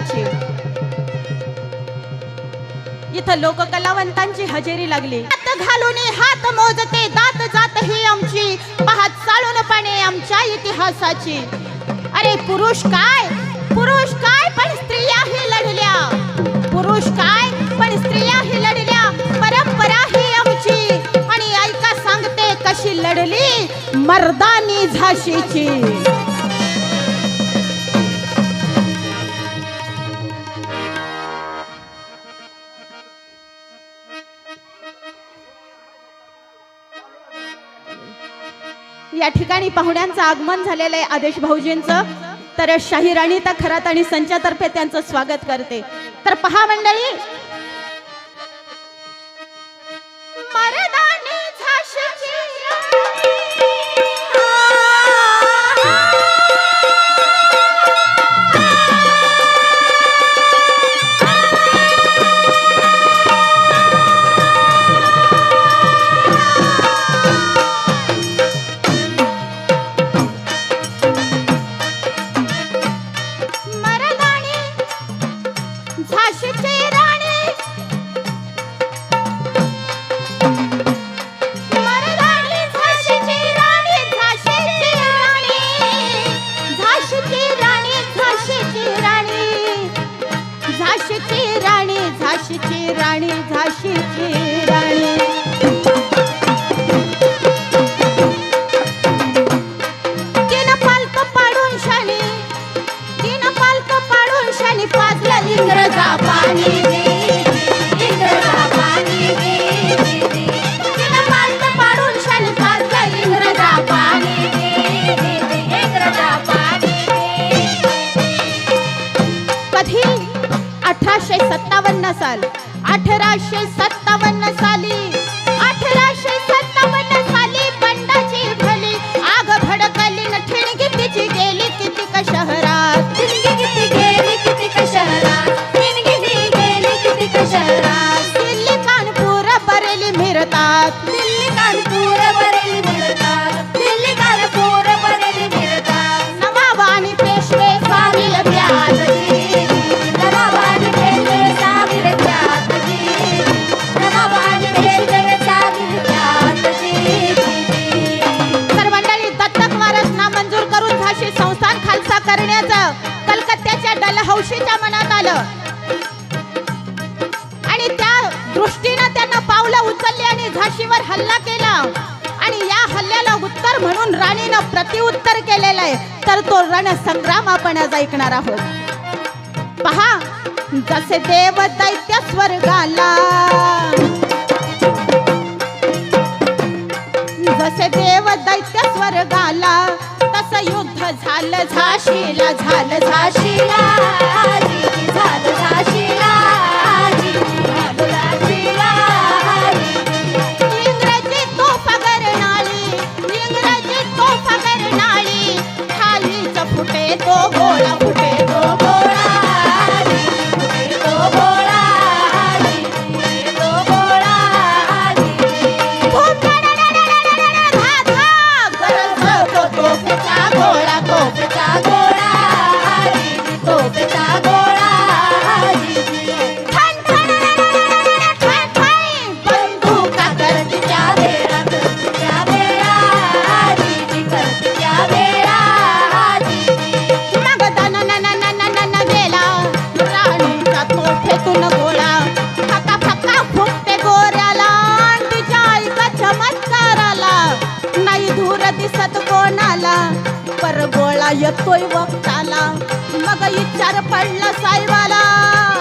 देवाचे. इथं लोक कलावंतांची हजेरी लागली. हात घालून हात मोजते दात जात ही आमची. पाहत चालून आमच्या इतिहासाची. अरे पुरुष काय? पुरुष काय पण स्त्रिया ही लढल्या. पुरुष काय पण स्त्रिया ही लढल्या. परंपरा ही आमची. आणि ऐका सांगते कशी लढली मर्दानी झाशीची. या ठिकाणी पाहुण्यांचं आगमन झालेलं आहे आदेश भाऊजींचं. तर शाही राणी तर खरात आणि संचातर्फे त्यांचं स्वागत करते. तर पहा मंडळी. हल्ला केला. आणि या हल्ल्याला उत्तर म्हणून राणीनं प्रतिउत्तर केलेलं आहे. तर तो रणसंग्राम आपण आज ऐकणार आहोत. पहा जसे देव दैत्य स्वर्गाला जसे देव दैत्य स्वर्गाला तस युद्ध झालं झाशीला झालं झाशीला झालं झाशी को गोला फुटे तोय वक्ताला. मग विचार पडला साहेबाला.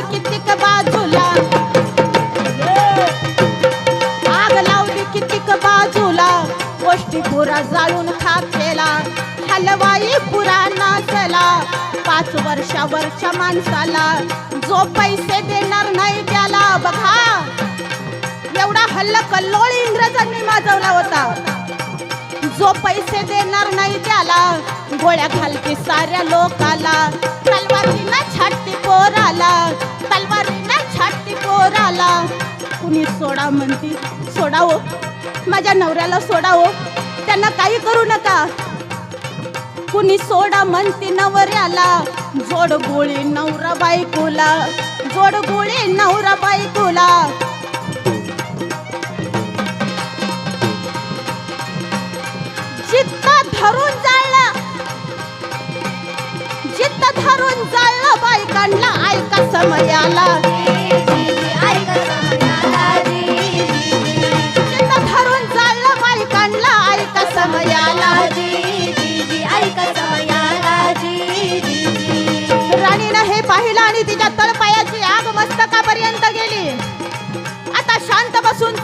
कितीक बाजूला. आग लावली कितीक बाजूला. गोष्टी पुरा जाळून खाकेला. हलवाई पुरा नाचला. पाच वर्षावरच्या माणसाला जो पैसे देणार नाही त्याला बघा. एवढा हल्ला कल्लोळ इंग्रजांनी माजवला होता. जो पैसे देणार नाही त्याला गोळ्या घालते साऱ्या लोकाला. मला कुणी सोडा म्हणती. सोडावो. माझ्या नवऱ्याला सोडावो. त्यांना काही करू नका. कुणी सोडा म्हणते नवऱ्याला. जोड गोळी नवरा बायकोला. जोड गोळी नवरा बायकोला. जित्त धरून जाळला. जित्त धरून जाळला बायकांना ऐका समयाला.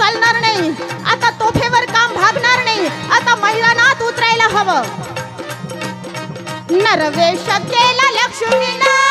चालणार नाही. आता तोफेवर काम भागणार नाही. आता मैदानात उतरायला हवं. नरवेश केला लक्ष्मीनं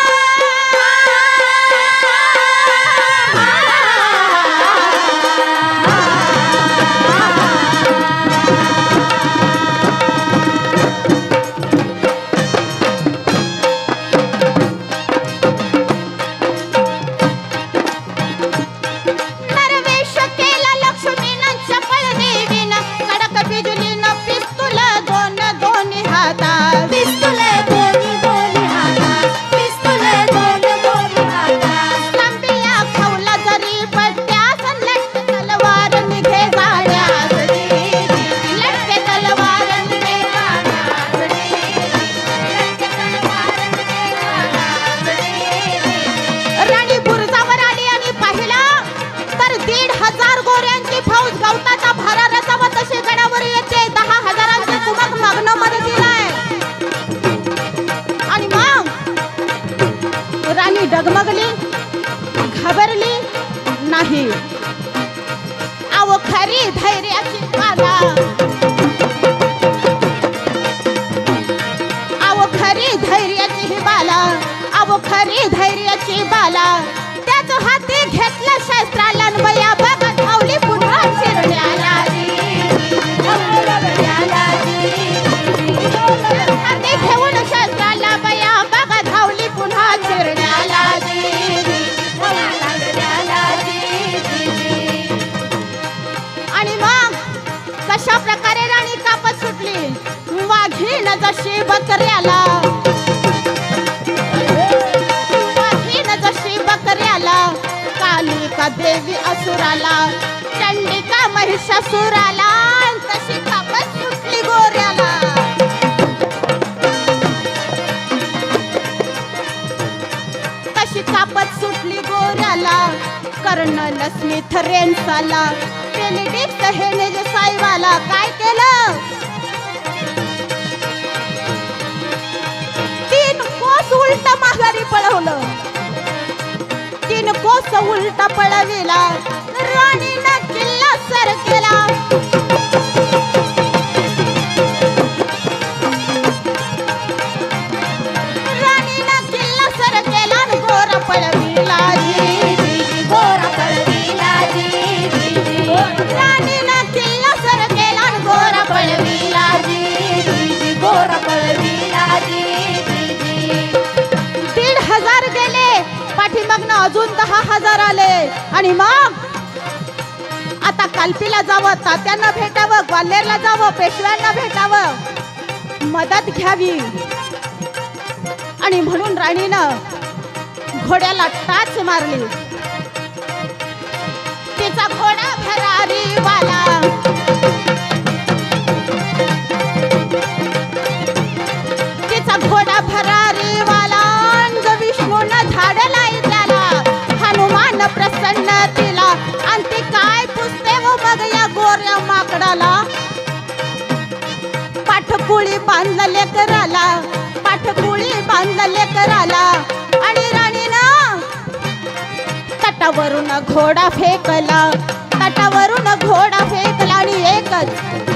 चंडिका तशी कापत सुटली गोऱ्याला. कशी कापत सुटली गोऱ्याला कर्नल स्मिथ रेन्साला बेनेडिक्ट हेने साईवाला काय केलं? तीन कोस उलट माघारी पळवलं. तीन कोस उलट पळविला. अजून दहा हजार आले. आणि मग आता कालपीला जावं तात्यांना भेटावं ग्वाल्हेरला जावं पेशव्यांना भेटावं. मदत घ्यावी. आणि म्हणून राणीनं घोड्याला टाच मारली. तिचा घोडा भरारी प्रसन्न तिला. आणि ती काय पुसते हो मग या गोऱ्या माकडाला. पाठपुळी बांधलं कराला पाठपुळी बांधलं कराला आणि राणीनं तटावरून घोडा फेकला. तटावरून घोडा फेकला आणि एकच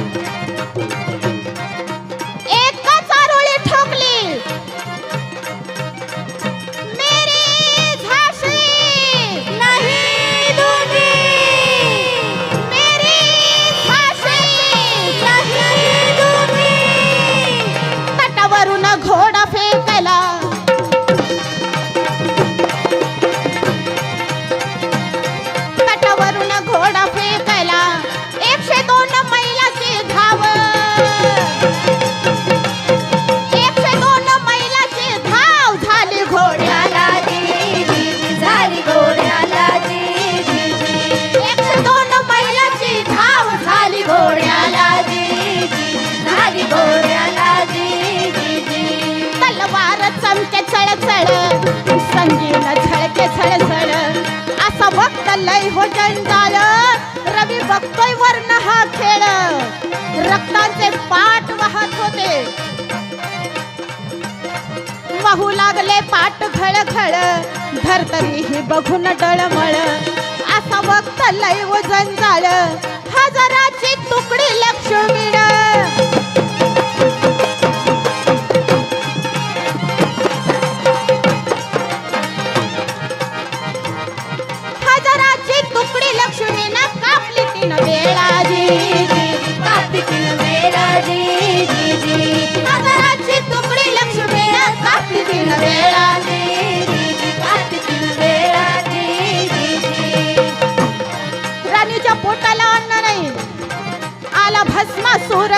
जंजाळ रवी बघतोय वर्ण हा खेळ. रक्ताचे पाठ वाहत होते. वाहू लागले पाठ खळ खळ धरतरीही बघून डळमळ. असा वक्त लय जंजाळ हजाराची तुकडी लक्ष्मीण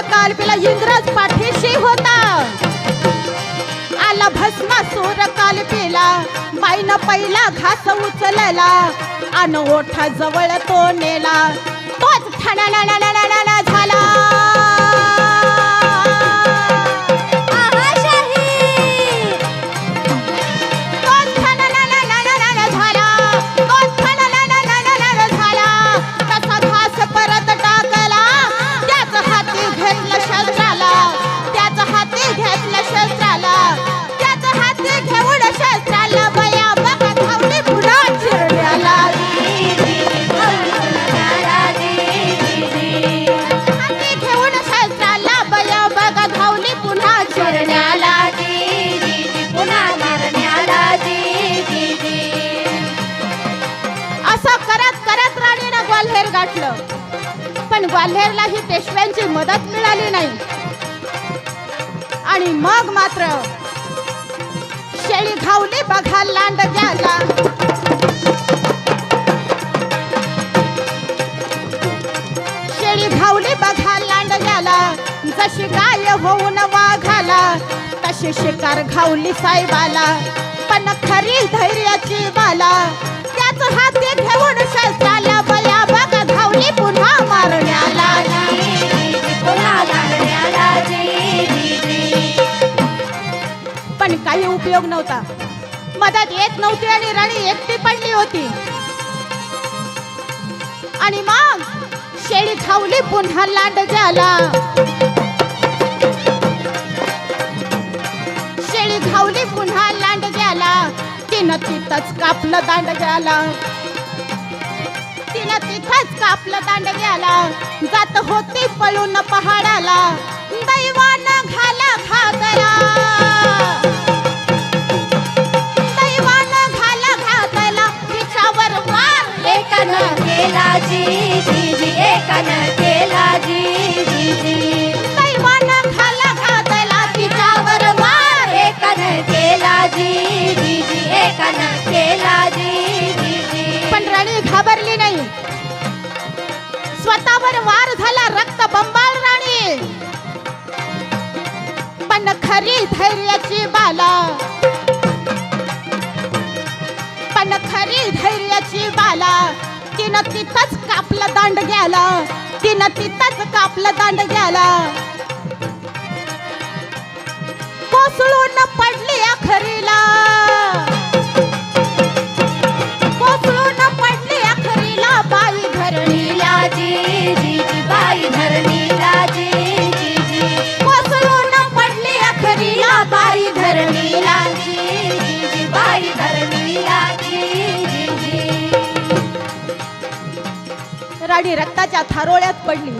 काल पिला इंग्रज पाठीशी होता. आला भस्मा सूर काल पिला बाईनं पहिला घास उचलला. अन ओठा जवळ तो नेला. तोच ठणाणाणाणाणाणा झाला. मदत नाही. आणि मग मात्र शेळी घावली बघा लांड द्याला शेळी घावली बघा लांड द्याला जशी गाय होऊन वाघाला तशी शिकार घावली साहेबाला. पण खरी धैर्याची बाला त्याच हाती घेऊन शस्त्राला बया बघा धावली पुन्हा मारण्याला. काही उपयोग नव्हता. मदत येत नव्हती आणि राणी एकटी पडली होती. आणि मग शेळी खावली पुन्हा लांड झाला. शेळी खावली पुन्हा लांड झाला. तिनं तिथंच कापलं दांड झाला. तिनं तिथंच कापलं दांड घ्याला जात होती पळून पहाडाला. दैवानं घाला घागरा. घाबरली नाही. स्वतःवर वार झाला रक्त बंबाळ राणी. पण खरी धैर्याची बाला. पण खरी धैर्याची बाला. तिनं तिथंच कापलं दांड घ्याला तिनं तिथंच कापलं दांड घ्याला कोसळून पडली अखरीला. आणि रक्ताच्या थारोळ्यात पडली.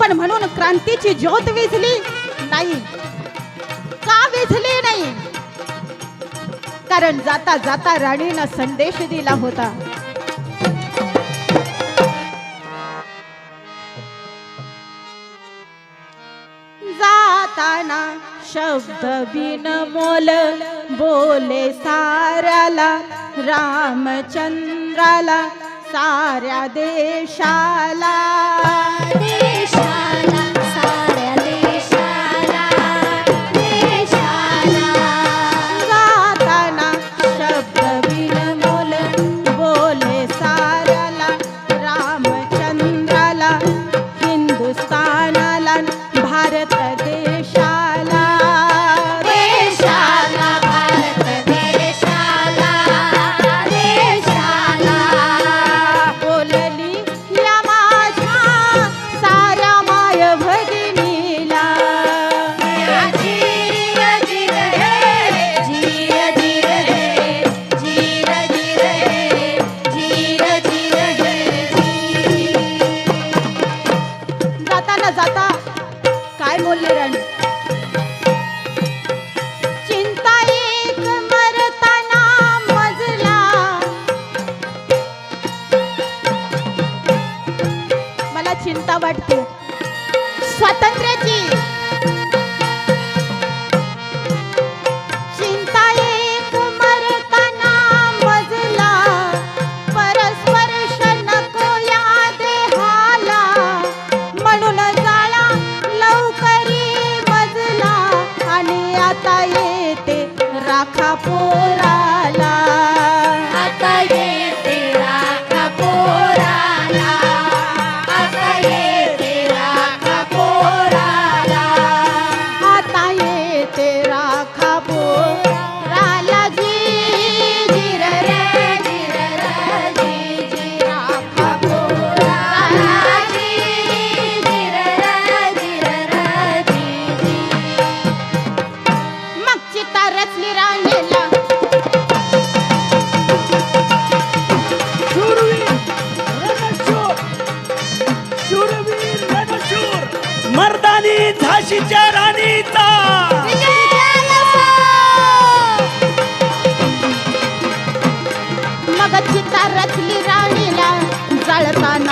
पण म्हणून क्रांतीची ज्योत विझली नाही. का विझली नाही? कारण जाता जाता राणीनं संदेश दिला होता. जाताना शब्द बिन मोल बोले साराला रामचंद्राला साऱ्या देशाला. देशा चिंता वाटते. स्वातंत्र्याची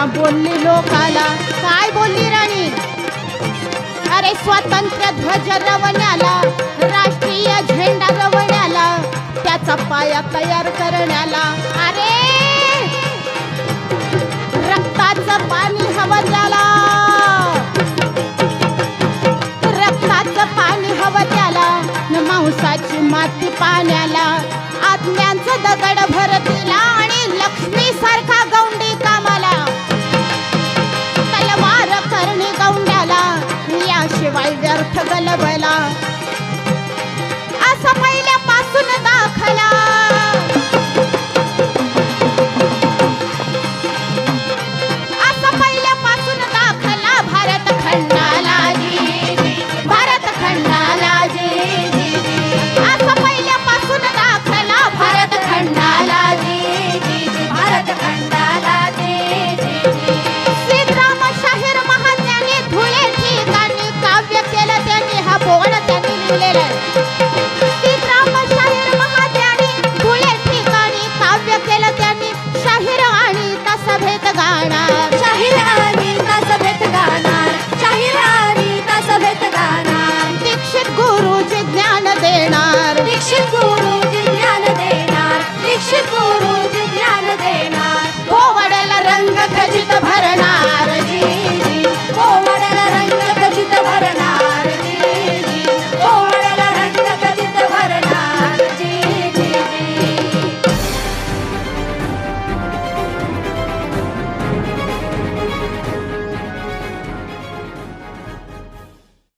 जळताना बोलली लोकाला. काय बोलली राणी? अरे स्वातंत्र्य ध्वज रवण्याला राष्ट्रीय झेंडा रवण्याला त्याचा पाया तयार करण्याला. अरे! रक्ताचं पाणी हवं त्याला. रक्ताचं पाणी हवं त्याला न मांसाची माती पाण्याला. आत्म्यांचं दगड भरतीला आणि लक्ष्मी सारखा तलवार करणी டாடா